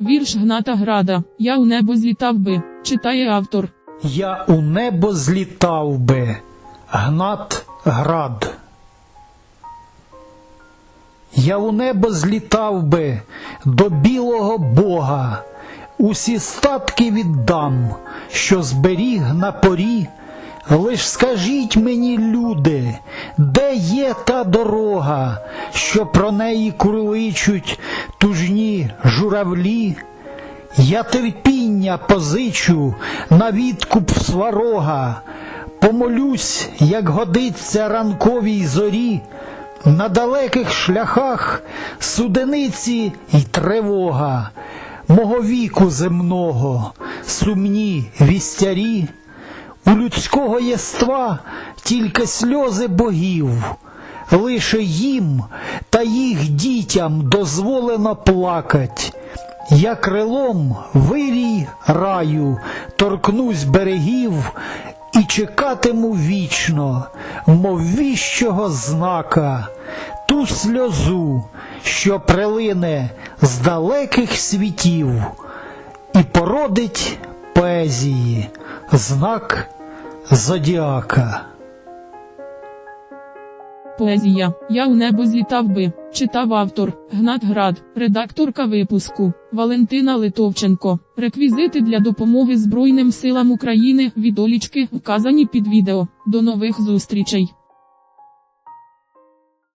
Вірш Гната Града. Я у небо злітав би. Читає автор. Я у небо злітав би, Гнат Град. Я у небо злітав би до білого Бога, усі статки віддам, що зберіг на порі. Лиш скажіть мені, люди, де є та дорога, що про неї курличуть тужні журавлі? Я терпіння позичу на відкуп сварога, помолюсь, як годиться ранковій зорі, на далеких шляхах судениці й тривога, мого віку земного, сумні вістярі, у людського єства тільки сльози богів, лише їм та їх дітям дозволено плакать. Я крилом вирій раю, торкнусь берегів і чекатиму вічно, мов віщого знака, ту сльозу, що прилине з далеких світів, і породить поезії знак зодіака. Поезія. Я у небо злітав би. Читав автор. Гнат Град. Редакторка випуску. Валентина Литовченко. Реквізити для допомоги Збройним силам України. Відолічки вказані під відео. До нових зустрічей.